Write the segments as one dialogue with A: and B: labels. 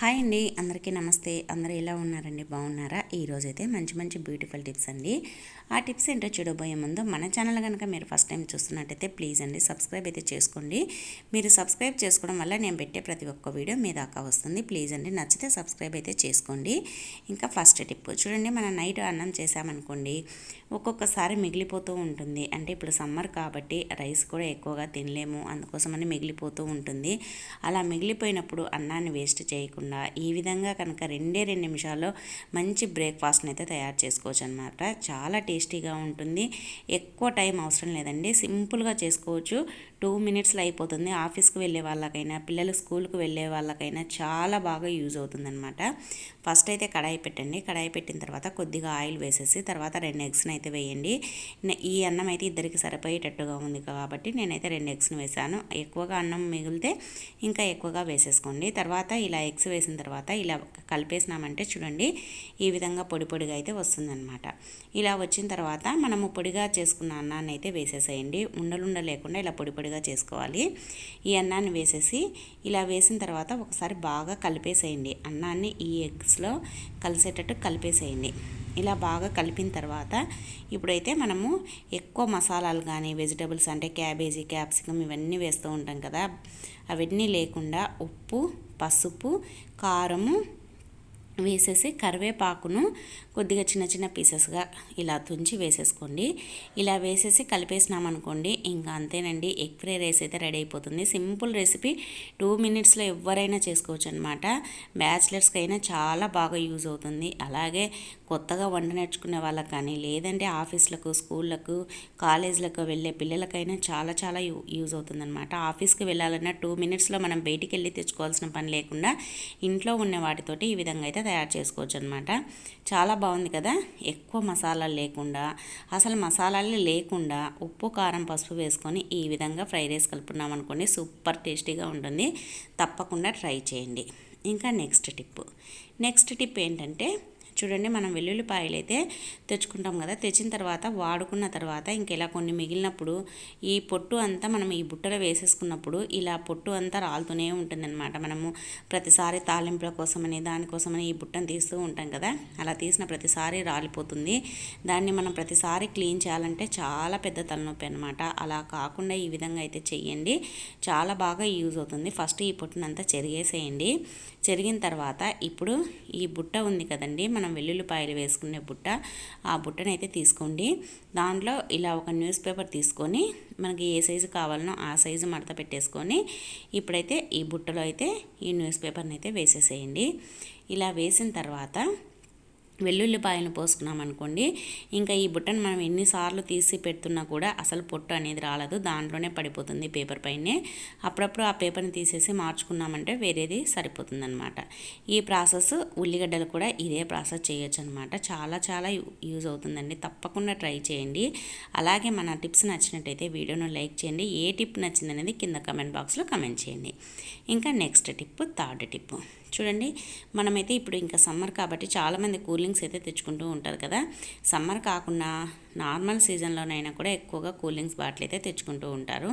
A: Hi అండి అందరికీ నమస్తే. అందరూ ఎలా ఉన్నారండి? బాగున్నారా? ఈరోజైతే మంచి మంచి బ్యూటిఫుల్ టిప్స్ అండి. ఆ టిప్స్ ఏంటో చూడబోయే ముందు మన ఛానల్ కనుక మీరు ఫస్ట్ టైం చూస్తున్నట్టయితే ప్లీజ్ అండి సబ్స్క్రైబ్ అయితే చేసుకోండి. మీరు సబ్స్క్రైబ్ చేసుకోవడం వల్ల నేను పెట్టే ప్రతి ఒక్క వీడియో మీ దాకా వస్తుంది. ప్లీజ్ అండి నచ్చితే సబ్స్క్రైబ్ అయితే చేసుకోండి. ఇంకా ఫస్ట్ టిప్ చూడండి మనం నైట్ అన్నం చేసామనుకోండి ఒక్కొక్కసారి మిగిలిపోతూ ఉంటుంది. అంటే ఇప్పుడు సమ్మర్ కాబట్టి రైస్ కూడా ఎక్కువగా తినలేము అందుకోసమని మిగిలిపోతూ ఉంటుంది. అలా మిగిలిపోయినప్పుడు అన్నాన్ని వేస్ట్ చేయకుండా ఈ విధంగా కనుక రెండే రెండు నిమిషాల్లో మంచి బ్రేక్ఫాస్ట్ని అయితే తయారు చేసుకోవచ్చు అనమాట చాలా టేస్టీగా ఉంటుంది. ఎక్కువ టైం అవసరం లేదండి. సింపుల్గా చేసుకోవచ్చు. టూ మినిట్స్లో అయిపోతుంది. ఆఫీస్కి వెళ్ళే వాళ్ళకైనా పిల్లలు స్కూల్కి వెళ్ళే వాళ్ళకైనా చాలా బాగా యూజ్ అవుతుందన్నమాట. ఫస్ట్ అయితే కడాయి పెట్టండి. కడాయి పెట్టిన తర్వాత కొద్దిగా ఆయిల్ వేసేసి తర్వాత రెండు ఎగ్స్ని అయితే వేయండి. ఈ అన్నం అయితే ఇద్దరికి సరిపోయేటట్టుగా ఉంది కాబట్టి నేనైతే రెండు ఎగ్స్ని వేసాను. ఎక్కువగా అన్నం మిగిలితే ఇంకా ఎక్కువగా వేసేసుకోండి. తర్వాత ఇలా ఎగ్స్ వేసిన తర్వాత ఇలా కలిపేసినామంటే చూడండి ఈ విధంగా పొడి పొడిగా అయితే వస్తుందన్నమాట. ఇలా వచ్చిన తర్వాత మనము పొడిగా చేసుకున్న అన్నాన్ని అయితే వేసేసేయండి. ఉండలుండ లేకుండా ఇలా పొడి పొడిగా చేసుకోవాలి. ఈ అన్నాన్ని వేసేసి ఇలా వేసిన తర్వాత ఒకసారి బాగా కలిపేసేయండి. అన్నాన్ని ఈ ఎగ్స్లో కలిసేటట్టు కలిపేసేయండి. ఇలా బాగా కలిపిన తర్వాత ఇప్పుడైతే మనము ఎక్కువ మసాలాలు కానీ వెజిటబుల్స్ అంటే క్యాబేజీ క్యాప్సికమ్ ఇవన్నీ వేస్తూ ఉంటాం కదా. అవన్నీ లేకుండా ఉప్పు పసుపు కారము వేసేసి కరివేపాకును కొద్దిగా చిన్న చిన్న పీసెస్గా ఇలా తుంచి వేసేసుకోండి. ఇలా వేసేసి కలిపేసినామనుకోండి ఇంకా అంతేనండి. ఎగ్ ఫ్రై రైస్ అయితే రెడీ అయిపోతుంది. Simple recipe. టూ మినిట్స్లో ఎవరైనా చేసుకోవచ్చు అనమాట బ్యాచిలర్స్కి అయినా చాలా బాగా యూజ్ అవుతుంది. అలాగే కొత్తగా వంట నేర్చుకునే వాళ్ళకి కానీ లేదంటే ఆఫీస్లకు స్కూళ్ళకు కాలేజీలకు వెళ్ళే పిల్లలకైనా చాలా చాలా యూ యూజ్ అవుతుందన్నమాట. ఆఫీస్కి వెళ్ళాలన్నా టూ మినిట్స్లో మనం బయటికి వెళ్ళి తెచ్చుకోవాల్సిన పని లేకుండా ఇంట్లో ఉన్న వాటితోటి ఈ విధంగా అయితే తయారు చేసుకోవచ్చు అనమాట చాలా బాగుంది కదా? ఎక్కువ మసాలాలు లేకుండా అసలు మసాలాలు లేకుండా ఉప్పు కారం పసుపు వేసుకొని ఈ విధంగా ఫ్రై రైస్ కలుపుకున్నాం అనుకోండి సూపర్ టేస్టీగా ఉంటుంది. తప్పకుండా ట్రై చేయండి. ఇంకా నెక్స్ట్ టిప్. నెక్స్ట్ టిప్ ఏంటంటే చూడండి మనం వెల్లుల్లిపాయలు అయితే తెచ్చుకుంటాం కదా. తెచ్చిన తర్వాత వాడుకున్న తర్వాత ఇంకెలా కొన్ని మిగిలినప్పుడు ఈ పొట్టు అంతా మనం ఈ బుట్టలో వేసేసుకున్నప్పుడు ఇలా పొట్టు అంతా రాలుతూనే ఉంటుందన్నమాట. మనము ప్రతిసారి తాలింపుల కోసమని దానికోసమని ఈ బుట్టను తీస్తూ ఉంటాం కదా. అలా తీసిన ప్రతిసారి రాలిపోతుంది. దాన్ని మనం ప్రతిసారి క్లీన్ చేయాలంటే చాలా పెద్ద తలనొప్పి అనమాట అలా కాకుండా ఈ విధంగా అయితే చెయ్యండి. చాలా బాగా యూజ్ అవుతుంది. ఫస్ట్ ఈ పొట్టునంతా చెరిగేసేయండి. చెరిగిన తర్వాత ఇప్పుడు ఈ బుట్ట ఉంది కదండి మనం వెల్లుల్లిపాయలు వేసుకునే బుట్ట ఆ బుట్టను అయితే తీసుకోండి. దాంట్లో ఇలా ఒక న్యూస్ పేపర్ తీసుకొని మనకి ఏ సైజు కావాలనో ఆ సైజు మడత పెట్టేసుకొని ఇప్పుడైతే ఈ బుట్టలో అయితే ఈ న్యూస్ పేపర్ని అయితే వేసేసేయండి. ఇలా వేసిన తర్వాత వెల్లుల్లిపాయలను పోసుకున్నాం అనుకోండి ఇంకా ఈ బుట్టను మనం ఎన్నిసార్లు తీసి పెడుతున్నా కూడా అసలు పొట్టు అనేది రాలదు దాంట్లోనే పడిపోతుంది పేపర్ పైనే. అప్పుడప్పుడు ఆ పేపర్ని తీసేసి మార్చుకున్నామంటే వేరేది సరిపోతుందన్నమాట. ఈ ప్రాసెస్ ఉల్లిగడ్డలు కూడా ఇదే ప్రాసెస్ చేయొచ్చు అనమాట చాలా చాలా యూజ్ అవుతుందండి. తప్పకుండా ట్రై చేయండి. అలాగే మన టిప్స్ నచ్చినట్టయితే వీడియోను లైక్ చేయండి. ఏ టిప్ నచ్చిందనేది కింద కమెంట్ బాక్స్లో కమెంట్ చేయండి. ఇంకా నెక్స్ట్ టిప్ థర్డ్ టిప్ చూడండి మనమైతే ఇప్పుడు ఇంకా సమ్మర్ కాబట్టి చాలామంది డ్రింక్స్ అయితే తెచ్చుకుంటూ ఉంటారు కదా. సమ్మర్ కాకుండా నార్మల్ సీజన్లోనైనా కూడా ఎక్కువగా కూల్ డ్రింక్స్ బాటిల్ అయితే తెచ్చుకుంటూ ఉంటారు.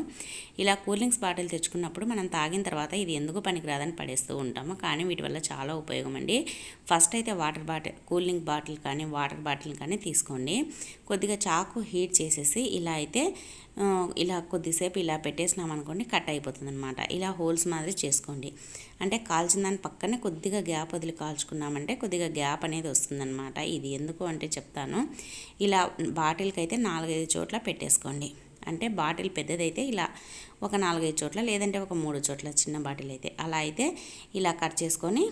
A: ఇలా కూల్ డ్రింక్స్ బాటిల్ తెచ్చుకున్నప్పుడు మనం తాగిన తర్వాత ఇది ఎందుకు పనికిరాదని పడేస్తూ ఉంటాము. కానీ వీటి వల్ల చాలా ఉపయోగం అండి. ఫస్ట్ అయితే వాటర్ బాటిల్ కూలింగ్ బాటిల్ కానీ వాటర్ బాటిల్ కానీ తీసుకోండి. కొద్దిగా చాకు హీట్ చేసేసి ఇలా అయితే ఇలా కొద్దిసేపు ఇలా పెట్టేసినాం అనుకోండి కట్ అయిపోతుంది అనమాట ఇలా హోల్స్ మాదిరి చేసుకోండి. అంటే కాల్చిన దాని పక్కనే కొద్దిగా గ్యాప్ వదిలి కాల్చుకున్నామంటే కొద్దిగా గ్యాప్ అనేది వస్తుందన్నమాట. ఇది ఎందుకు అంటే చెప్తాను. ఇలా బాటిల్కి అయితే నాలుగైదు చోట్ల పెట్టేసుకోండి. అంటే బాటిల్ పెద్దదైతే ఇలా ఒక నాలుగైదు చోట్ల లేదంటే ఒక మూడు చోట్ల చిన్న బాటిల్ అయితే. అలా అయితే ఇలా కట్ చేసుకొని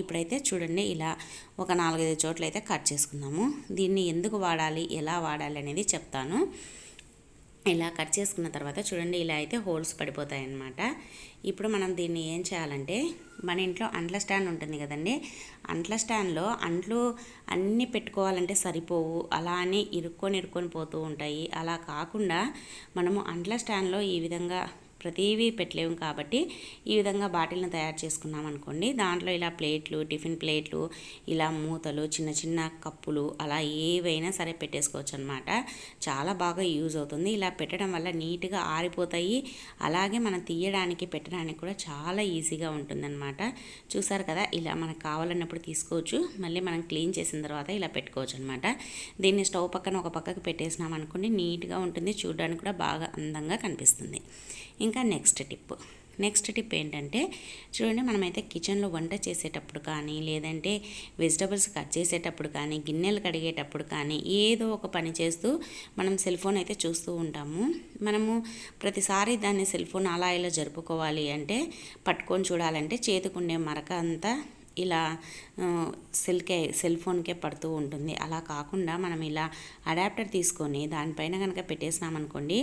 A: ఇప్పుడైతే చూడండి ఇలా ఒక నాలుగైదు చోట్ల అయితే కట్ చేసుకుందాము దీన్ని ఎందుకు వాడాలి ఎలా వాడాలి అనేది చెప్తాను. ఇలా కట్ చేసుకున్న తర్వాత చూడండి ఇలా అయితే హోల్స్ పడిపోతాయి అన్నమాట ఇప్పుడు మనం దీన్ని ఏం చేయాలంటే మన ఇంట్లో అంట్ల స్టాండ్ ఉంటుంది కదండి అంట్ల స్టాండ్లో అంట్లు అన్నీ పెట్టుకోవాలంటే సరిపోవు. అలా అని ఇరుక్కొని ఇరుక్కొని పోతూ ఉంటాయి. అలా కాకుండా మనము అంట్ల స్టాండ్లో ఈ విధంగా ప్రతివీ పెట్టలేము కాబట్టి ఈ విధంగా బాటిల్ని తయారు చేసుకున్నాం అనుకోండి. దాంట్లో ఇలా ప్లేట్లు టిఫిన్ ప్లేట్లు ఇలా మూతలు చిన్న చిన్న కప్పులు అలా ఏవైనా సరే పెట్టేసుకోవచ్చు అనమాట చాలా బాగా యూజ్ అవుతుంది. ఇలా పెట్టడం వల్ల నీట్గా ఆరిపోతాయి. అలాగే మనం తీయడానికి పెట్టడానికి కూడా చాలా ఈజీగా ఉంటుందన్నమాట చూసారు కదా? ఇలా మనకు కావాలన్నప్పుడు తీసుకోవచ్చు. మళ్ళీ మనం క్లీన్ చేసిన తర్వాత ఇలా పెట్టుకోవచ్చు అనమాట దీన్ని స్టవ్ పక్కన ఒక పక్కకి పెట్టేసినాం అనుకోండి నీట్గా ఉంటుంది. చూడడానికి కూడా బాగా అందంగా కనిపిస్తుంది. ఇంకా ఇంకా నెక్స్ట్ టిప్ నెక్స్ట్ టిప్ ఏంటంటే చూడండి మనమైతే కిచెన్లో వంట చేసేటప్పుడు కానీ లేదంటే వెజిటబుల్స్ కట్ చేసేటప్పుడు కానీ గిన్నెలు కడిగేటప్పుడు కానీ ఏదో ఒక పని చేస్తూ మనం సెల్ ఫోన్ అయితే చూస్తూ ఉంటాము. మనము ప్రతిసారి దాన్ని సెల్ ఫోన్ అలా ఇలా జరుపుకోవాలి అంటే పట్టుకొని చూడాలంటే చేతికుండే మరక అంతా ఇలా సెల్కే సెల్ ఫోన్కే పడుతూ ఉంటుంది. అలా కాకుండా మనం ఇలా అడాప్టర్ తీసుకొని దానిపైన కనుక పెట్టేసినామనుకోండి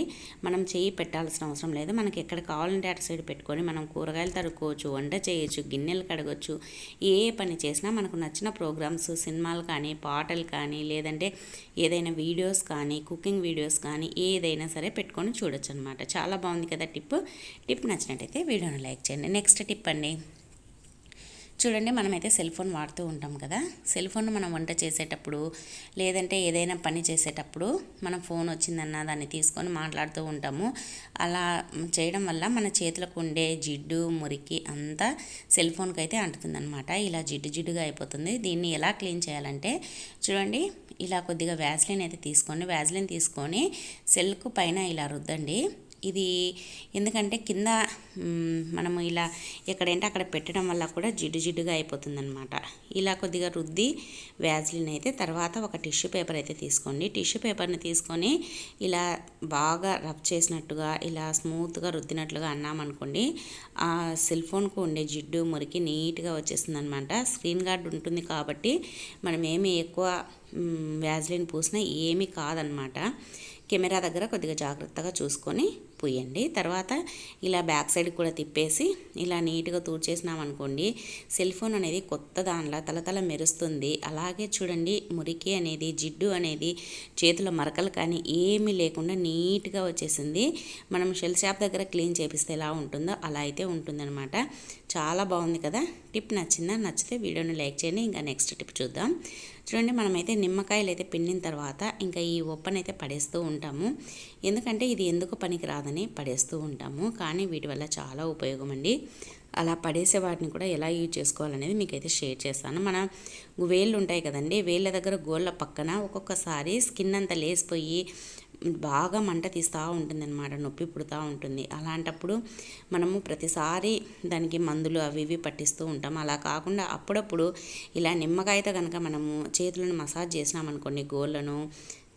A: మనం చేయి పెట్టాల్సిన అవసరం లేదు. మనకి ఎక్కడ కావాలంటే అటు సైడ్ పెట్టుకొని మనం కూరగాయలు తరుక్కోవచ్చు వంట చేయొచ్చు గిన్నెలు కడగొచ్చు ఏ పని చేసినా మనకు నచ్చిన ప్రోగ్రామ్స్ సినిమాలు కానీ పాటలు కానీ లేదంటే ఏదైనా వీడియోస్ కానీ కుకింగ్ వీడియోస్ కానీ ఏదైనా సరే పెట్టుకొని చూడొచ్చు అనమాట చాలా బాగుంది కదా టిప్. టిప్ నచ్చినట్టయితే వీడియోని లైక్ చేయండి. నెక్స్ట్ టిప్ అండి. చూడండి మనమైతే సెల్ ఫోన్ వాడుతూ ఉంటాం కదా. సెల్ ఫోన్ మనం వంట చేసేటప్పుడు లేదంటే ఏదైనా పని చేసేటప్పుడు మనం ఫోన్ వచ్చిందన్న దాన్ని తీసుకొని మాట్లాడుతూ ఉంటాము. అలా చేయడం వల్ల మన చేతులకు ఉండే జిడ్డు మురికి అంతా సెల్ ఫోన్కి అయితే అంటుతుందన్నమాట. ఇలా జిడ్డు జిడ్డుగా అయిపోతుంది. దీన్ని ఎలా క్లీన్ చేయాలంటే చూడండి ఇలా కొద్దిగా వ్యాజ్లిన్ అయితే తీసుకొని వ్యాజ్లిన్ తీసుకొని సెల్కు పైన ఇలా రుద్దండి. ఇది ఎందుకంటే కింద మనము ఇలా ఎక్కడంటే అక్కడ పెట్టడం వల్ల కూడా జిడ్డు జిడ్డుగా అయిపోతుందన్నమాట. ఇలా కొద్దిగా రుద్ది వ్యాజ్లిన్ అయితే తర్వాత ఒక టిష్యూ పేపర్ అయితే తీసుకోండి. టిష్యూ పేపర్ని తీసుకొని ఇలా బాగా రబ్ చేసినట్టుగా ఇలా స్మూత్గా రుద్దినట్లుగా అన్నామనుకోండి ఆ సెల్ ఫోన్కు ఉండే జిడ్డు మురికి నీట్గా వచ్చేస్తుంది అనమాట స్క్రీన్ గార్డ్ ఉంటుంది కాబట్టి మనం ఏమి ఎక్కువ వ్యాజ్లిన్ పూసినా ఏమీ కాదనమాట కెమెరా దగ్గర కొద్దిగా జాగ్రత్తగా చూసుకొని పూయండి తర్వాత ఇలా బ్యాక్ సైడ్ కూడా తిప్పేసి ఇలా నీట్గా తూడ్చేసినామనుకోండి సెల్ ఫోన్ అనేది కొత్త దానిలా తలతల మెరుస్తుంది. అలాగే చూడండి మురికి అనేది జిడ్డు అనేది చేతుల మరకలు కానీ ఏమీ లేకుండా నీట్గా వచ్చేసింది. మనం షెల్ షాప్ దగ్గర క్లీన్ చేపిస్తే ఎలా ఉంటుందో అలా అయితే ఉంటుందన్నమాట. చాలా బాగుంది కదా. టిప్ నచ్చిందా? నచ్చితే వీడియోని లైక్ చేయండి. ఇంకా నెక్స్ట్ టిప్ చూద్దాం. చూడండి మనమైతే నిమ్మకాయలు అయితే పిండిన తర్వాత ఇంకా ఈ ఉప్పనైతే పడేస్తూ ఉంటాము. ఎందుకంటే ఇది ఎందుకు పనికి రాదని పడేస్తూ ఉంటాము. కానీ వీటి వల్ల చాలా ఉపయోగం అండి అలా పడేసే వాటిని కూడా ఎలా యూజ్ చేసుకోవాలనేది మీకైతే షేర్ చేస్తాను. మన వేళ్ళు ఉంటాయి కదండి. వేళ్ళ దగ్గర గోళ్ళ పక్కన ఒక్కొక్కసారి స్కిన్ అంతా లేసిపోయి బాగా మంట తీస్తూ ఉంటుంది అనమాట నొప్పి పుడుతూ ఉంటుంది. అలాంటప్పుడు మనము ప్రతిసారి దానికి మందులు అవి ఇవి పట్టిస్తూ ఉంటాం. అలా కాకుండా అప్పుడప్పుడు ఇలా నిమ్మకాయతో కనుక మనము చేతులను మసాజ్ చేసినామనుకోండి గోళ్ళను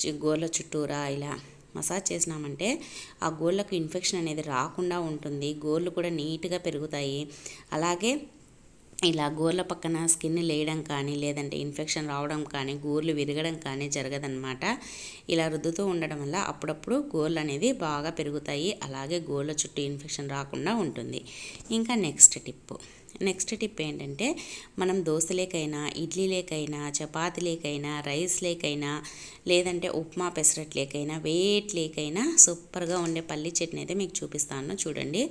A: గోళ్ళ చుట్టూరా ఇలా మసాజ్ చేసినామంటే ఆ గోళ్ళకు ఇన్ఫెక్షన్ అనేది రాకుండా ఉంటుంది. గోళ్ళు కూడా నీట్గా పెరుగుతాయి. అలాగే ఇలా గోర్ల పక్కన స్కిన్ లేయడం కానీ లేదంటే ఇన్ఫెక్షన్ రావడం కానీ గోర్లు విరగడం కానీ జరగదనమాట ఇలా రుద్దుతూ ఉండడం వల్ల అప్పుడప్పుడు గోర్లు అనేది బాగా పెరుగుతాయి. అలాగే గోర్ల చుట్టూ ఇన్ఫెక్షన్ రాకుండా ఉంటుంది. ఇంకా నెక్స్ట్ టిప్పు. నెక్స్ట్ టిప్ ఏంటంటే మనం దోశలేకైనా ఇడ్లీలేకైనా చపాతీలేకైనా రైస్ లేకైనా లేదంటే ఉప్మా పెసరట్లేకైనా లేకైనా సూపర్గా ఉండే పల్లి చట్నీ అయితే మీకు చూపిస్తాను. చూడండి.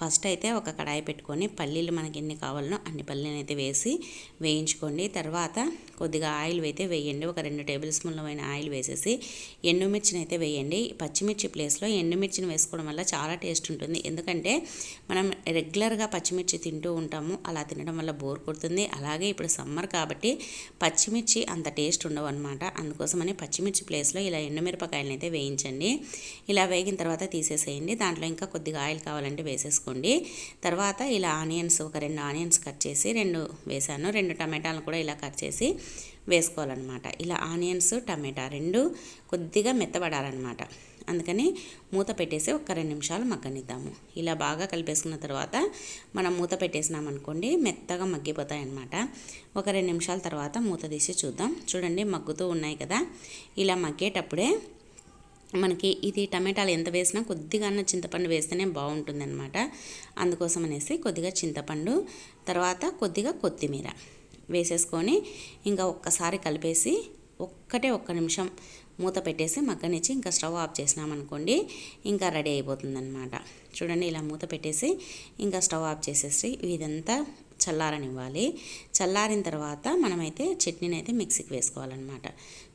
A: ఫస్ట్ అయితే ఒక కడాయి పెట్టుకొని పల్లీలు మనకి ఎన్ని కావాలనో అన్ని పల్లీలు అయితే వేసి వేయించుకోండి. తర్వాత కొద్దిగా ఆయిల్ అయితే వేయండి. ఒక రెండు టేబుల్ స్పూన్ల అయిన ఆయిల్ వేసేసి ఎండుమిర్చిని అయితే వేయండి. పచ్చిమిర్చి ప్లేస్లో ఎండుమిర్చిని వేసుకోవడం వల్ల చాలా టేస్ట్ ఉంటుంది. ఎందుకంటే మనం రెగ్యులర్గా పచ్చిమిర్చి తింటూ ఉంటాము. అలా తినడం వల్ల బోర్ కొడుతుంది. అలాగే ఇప్పుడు సమ్మర్ కాబట్టి పచ్చిమిర్చి అంత టేస్ట్ ఉండవు అనమాట అందుకోసమని పచ్చిమిర్చి ప్లేస్లో ఇలా ఎండుమిరపకాయలను అయితే వేయించండి. ఇలా వేగిన తర్వాత తీసేసేయండి. దాంట్లో ఇంకా కొద్దిగా ఆయిల్ కావాలంటే వేసేసుకోండి. తర్వాత ఇలా ఆనియన్స్ ఒక రెండు ఆనియన్స్ కట్ చేసి రెండు వేసాను. రెండు టమాటాలను కూడా ఇలా కట్ చేసి వేసుకోవాలన్నమాట. ఇలా ఆనియన్స్ టమాటా రెండు కొద్దిగా మెత్తబడాలన్నమాట. అందుకని మూత పెట్టేసి ఒక రెండు నిమిషాలు మగ్గనిద్దాము. ఇలా బాగా కలిపేసుకున్న తర్వాత మనం మూత పెట్టేసినామనుకోండి మెత్తగా మగ్గిపోతాయి అన్నమాట ఒక రెండు నిమిషాల తర్వాత మూత తీసి చూద్దాం. చూడండి మగ్గుతూ ఉన్నాయి కదా. ఇలా మగ్గేటప్పుడే మనకి ఇది టమాటాలు ఎంత వేసినా కొద్దిగా చింతపండు వేస్తేనే బాగుంటుంది అనమాట అందుకోసం అనేసి కొద్దిగా చింతపండు తర్వాత కొద్దిగా కొత్తిమీర వేసేసుకొని ఇంకా ఒక్కసారి కలిపేసి ఒక్కటే ఒక్క నిమిషం మూత పెట్టేసి మగ్గనిచ్చి ఇంకా స్టవ్ ఆఫ్ చేసినామనుకోండి ఇంకా రెడీ అయిపోతుంది చూడండి ఇలా మూత పెట్టేసి ఇంకా స్టవ్ ఆఫ్ చేసేసి ఇదంతా చల్లారనివ్వాలి. చల్లారిన తర్వాత మనమైతే చట్నీని అయితే మిక్సీకి వేసుకోవాలన్నమాట.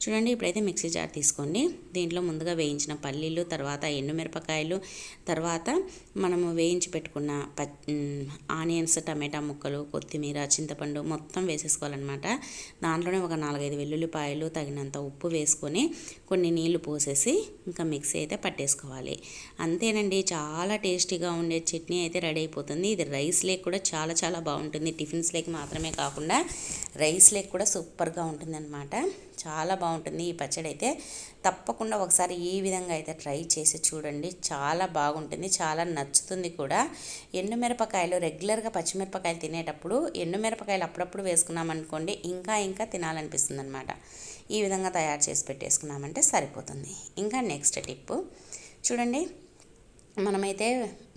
A: చూడండి ఇప్పుడైతే మిక్సీ జార్ తీసుకోండి. దీంట్లో ముందుగా వేయించిన పల్లీలు తర్వాత ఎండుమిరపకాయలు తర్వాత మనము వేయించి పెట్టుకున్న ప ఆనియన్స్ టమాటా ముక్కలు కొత్తిమీర చింతపండు మొత్తం వేసేసుకోవాలన్నమాట. దాంట్లోనే ఒక నాలుగైదు వెల్లుల్లిపాయలు తగినంత ఉప్పు వేసుకొని కొన్ని నీళ్ళు పోసేసి ఇంకా మిక్సీ అయితే పట్టేసుకోవాలి. అంతేనండి చాలా టేస్టీగా ఉండే చట్నీ అయితే రెడీ అయిపోతుంది. ఇది రైస్ లేక్ కూడా చాలా చాలా బాగుంటుంది. టిఫిన్స్ లేక్ మాత్రమే కాకుండా రైస్ లేక్ కూడా సూపర్గా ఉంటుందన్నమాట. చాలా బాగుంటుంది ఈ పచ్చడి అయితే తప్పకుండా ఒకసారి ఈ విధంగా అయితే ట్రై చేసి చూడండి. చాలా బాగుంటుంది. చాలా నచ్చుతుంది కూడా. ఎండుమిరపకాయలు రెగ్యులర్గా పచ్చిమిరపకాయలు తినేటప్పుడు ఎండుమిరపకాయలు అప్పుడప్పుడు వేసుకున్నామనుకోండి ఇంకా ఇంకా తినాలనిపిస్తుంది అనమాట ఈ విధంగా తయారు చేసి పెట్టేసుకున్నామంటే సరిపోతుంది. ఇంకా నెక్స్ట్ టిప్పు. చూడండి మనమైతే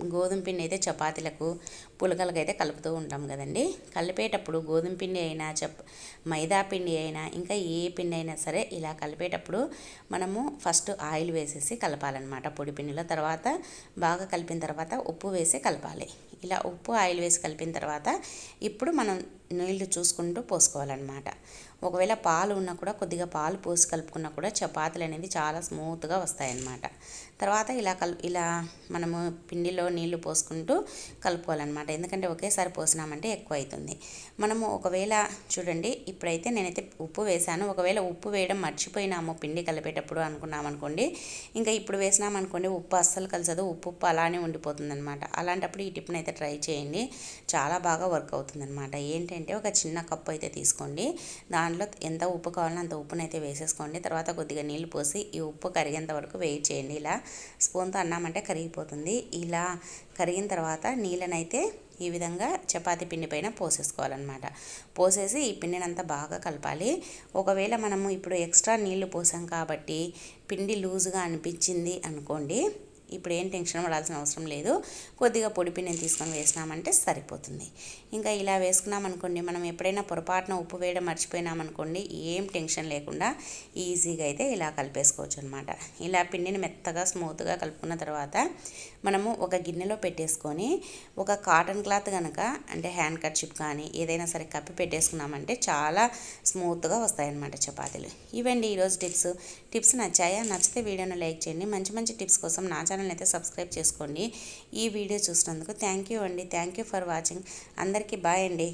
A: గోధుమ పిండి అయితే చపాతీలకు పులకలకు అయితే కలుపుతూ ఉంటాం కదండి. కలిపేటప్పుడు గోధుమ పిండి అయినా చప్ మైదా పిండి అయినా ఇంకా ఏ పిండి అయినా సరే ఇలా కలిపేటప్పుడు మనము ఫస్ట్ ఆయిల్ వేసేసి కలపాలన్నమాట పొడి పిండిలో. తర్వాత బాగా కలిపిన తర్వాత ఉప్పు వేసి కలపాలి. ఇలా ఉప్పు ఆయిల్ వేసి కలిపిన తర్వాత ఇప్పుడు మనం నీళ్ళు చూసుకుంటూ పోసుకోవాలన్నమాట. ఒకవేళ పాలు ఉన్నా కూడా కొద్దిగా పాలు పోసి కలుపుకున్నా కూడా చపాతీలు అనేది చాలా స్మూత్గా వస్తాయన్నమాట. తర్వాత ఇలా కల్ ఇలా మనము పిండిలో నీళ్ళు పోసుకుంటూ కలుపుకోవాలన్నమాట. ఎందుకంటే ఒకేసారి పోసినామంటే ఎక్కువ అవుతుంది మనము ఒకవేళ చూడండి ఇప్పుడైతే నేనైతే ఉప్పు వేసాను ఒకవేళ ఉప్పు వేయడం మర్చిపోయినాము పిండి కలిపేటప్పుడు అనుకున్నాం అనుకోండి ఇంకా ఇప్పుడు వేసినామనుకోండి ఉప్పు అస్సలు కలిసదు. ఉప్పు ఉప్పు అలానే ఉండిపోతుంది అనమాట అలాంటప్పుడు ఈ టిప్ని అయితే ట్రై చేయండి. చాలా బాగా వర్క్ అవుతుంది అనమాట ఏంటంటే ఒక చిన్న కప్పు అయితే తీసుకోండి. దాంట్లో ఎంత ఉప్పు కావాలో అంత ఉప్పునైతే అయితే వేసేసుకోండి. తర్వాత కొద్దిగా నీళ్ళు పోసి ఈ ఉప్పు కరిగేంత వరకు వెయిట్ చేయండి. ఇలా స్పూన్తో అన్నామంటే కరిగిపోతుంది. ఇలా కరిగిన తర్వాత నీళ్ళనైతే ఈ విధంగా చపాతీ పిండి పైన పోసేసుకోవాలన్నమాట. పోసేసి ఈ పిండినంతా బాగా కలపాలి. ఒకవేళ మనము ఇప్పుడు ఎక్స్ట్రా నీళ్ళు పోసాం కాబట్టి పిండి లూజుగా అనిపించింది అనుకోండి ఇప్పుడు ఏం టెన్షన్ పడాల్సిన అవసరం లేదు. కొద్దిగా పొడి పిండిని తీసుకొని వేసినామంటే సరిపోతుంది. ఇంకా ఇలా వేసుకున్నామనుకోండి మనం ఎప్పుడైనా పొరపాటున ఉప్పు వేయడం మర్చిపోయినామనుకోండి ఏం టెన్షన్ లేకుండా ఈజీగా అయితే ఇలా కలిపేసుకోవచ్చు అనమాట ఇలా పిండిని మెత్తగా స్మూత్గా కలుపుకున్న తర్వాత మనము ఒక గిన్నెలో పెట్టేసుకొని ఒక కాటన్ క్లాత్ కనుక అంటే హ్యాండ్ కర్చిప్ కానీ ఏదైనా సరే కప్పి పెట్టేసుకున్నామంటే చాలా స్మూత్గా వస్తాయన్నమాట చపాతీలు. ఇవండి ఈరోజు టిప్స్. టిప్స్ నచ్చాయా? నచ్చితే వీడియోను లైక్ చేయండి. మంచి మంచి టిప్స్ కోసం నా ఛానల్ అయితే సబ్స్క్రైబ్ చేసుకోండి. ఈ వీడియో చూసినందుకు థ్యాంక్ యూ అండి. Thank you for watching. అందరికీ బాయ్ అండి.